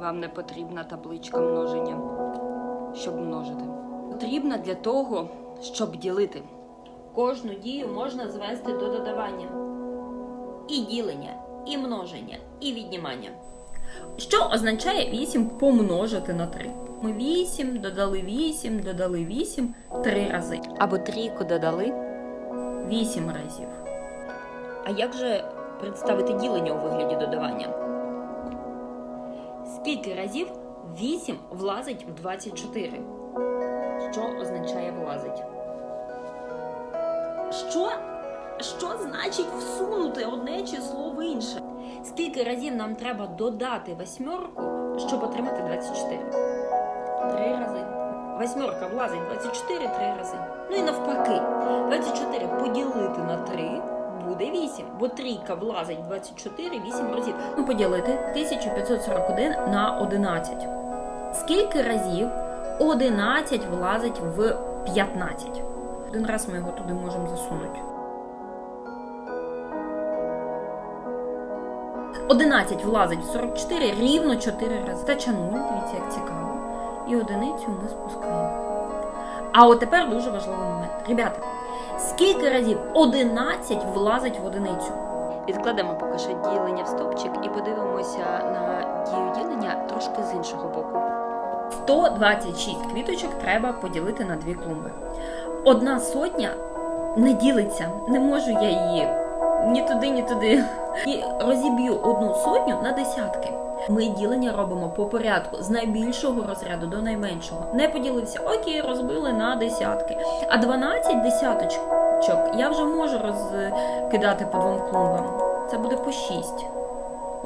вам не потрібна табличка множення, щоб множити. Потрібна для того, щоб ділити. Кожну дію можна звести до додавання. І ділення, і множення, і віднімання. Що означає 8 помножити на 3? Ми 8, додали 8, додали 8 3 рази. Або трійку додали. 8 разів. А як же представити ділення у вигляді додавання? Скільки разів 8 влазить в 24? Що означає влазить? Що? Що значить всунути одне число в інше? Скільки разів нам треба додати восьмерку, щоб отримати 24? Три рази. Восьмерка влазить 24 три рази. Ну і навпаки, 24 поділити на 3 буде 8, бо трійка влазить 24 8 разів. Ну, поділити 1541 на 11. Скільки разів 11 влазить в 15? Один раз ми його туди можемо засунути. 11 влазить в 44 рівно 4 рази. Тача 0, дивіться, як цікаво. І одиницю ми спускаємо. А от тепер дуже важливий момент. Ребята, скільки разів 11 влазить в одиницю? Відкладемо поки що ділення в стовпчик і подивимося на дію ділення трошки з іншого боку. 126 квіточок треба поділити на дві клумби. Одна сотня не ділиться, не можу я її ні туди, ні туди. І розіб'ю одну сотню на десятки. Ми ділення робимо по порядку з найбільшого розряду до найменшого. Не поділився, окей, розбили на десятки. А 12 десяточок я вже можу розкидати по двом клумбам. Це буде по 6.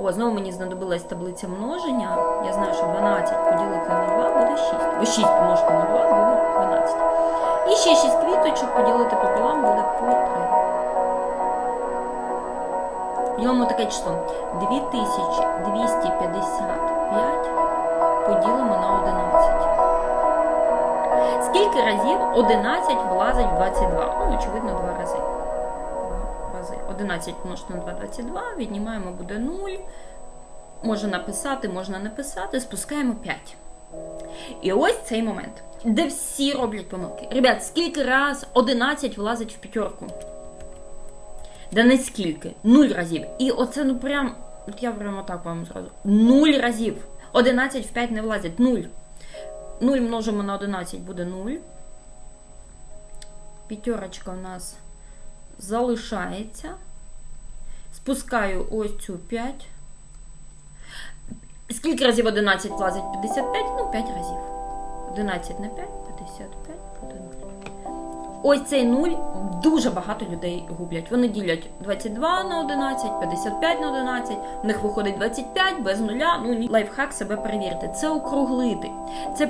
О, знову мені знадобилась таблиця множення. Я знаю, що 12 поділити на 2 буде 6. Бо 6 помножити на 2 буде 12. І ще 6 квіточок поділити пополам буде по 3. Йому таке число 2255 поділимо на 11. Скільки разів 11 влазить в 22? Ну, очевидно, 2 рази. Два рази. 11 помножити на 2 22, віднімаємо буде 0. Можна написати, можна не писати, спускаємо 5. І ось цей момент, де всі роблять помилки. Ребят, скільки раз 11 влазить в п'ятерку? Да не скільки. Нуль разів. І оце ну прям. От я прямо так вам зразу. Нуль разів. 11 в 5 не влазить. Нуль. 0 множимо на 11 буде 0. П'ятерочка у нас залишається. Спускаю ось цю 5. Скільки разів 11 влазить? 55? Ну, 5 разів. 11 на 5, 55 буде 0. Ось цей 0 дуже багато людей гублять. Вони ділять 22 на 11, 55 на 11, в них виходить 25 без нуля. Ну, ні. лайфхак себе перевірити. Це округлити. Це,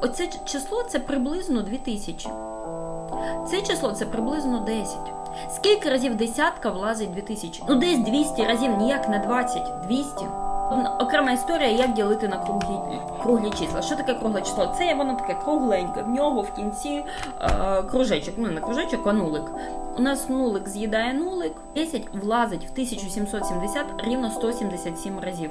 оце число це приблизно 2000. Це число це приблизно 10. Скільки разів десятка влазить 2000? Ну, десь 200 разів, ніяк не 20, 200. Окрема історія, як ділити на круглі, круглі числа. Що таке кругле число? Це воно таке кругленьке. В нього в кінці е, кружечок. Ну, не кружечок, а нулик. У нас нулик з'їдає нулик. 10 влазить в 1770 рівно 177 разів.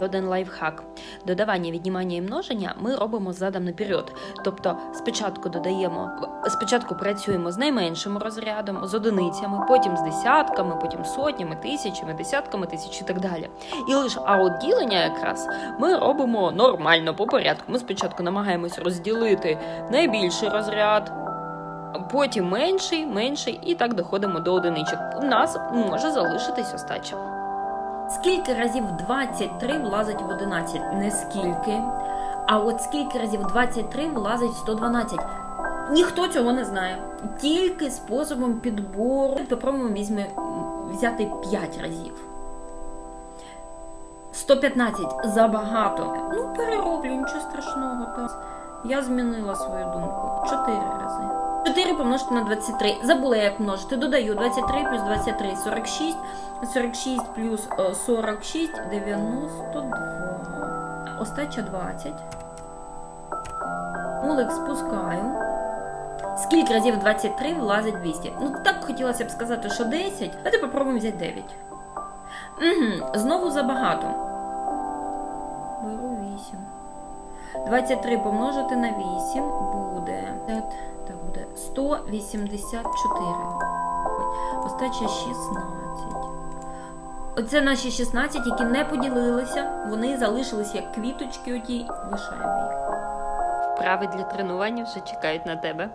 Один лайфхак. Додавання, віднімання і множення ми робимо задом наперед. Тобто спочатку додаємо, спочатку працюємо з найменшим розрядом, з одиницями, потім з десятками, потім сотнями, тисячами, десятками тисяч і так далі. І лише а от ділення якраз ми робимо нормально по порядку. Ми спочатку намагаємось розділити найбільший розряд. Потім менший, менший, і так доходимо до одиничок. У нас може залишитись остача. Скільки разів 23 влазить в 11? Не скільки. А от скільки разів 23 влазить в 112? Ніхто цього не знає. Тільки способом підбору. Попробуємо візьми, взяти 5 разів. 115 забагато. Ну, перероблю, нічого страшного. Я змінила свою думку. 4 рази. 4 помножити на 23. Забула, як множити. Додаю 23 плюс 23 46. 46 плюс е, 46 92. Остача 20. Нулик спускаю. Скільки разів 23 влазить 200? Ну, так хотілося б сказати, що 10. Давайте попробуємо взяти 9. Угу, Знову забагато. 23 помножити на 8 буде. Так, буде 184. Ой, Остача 16. Оце наші 16, які не поділилися. Вони залишились як квіточки оті, лишаємо їх. Вправи для тренування вже чекають на тебе.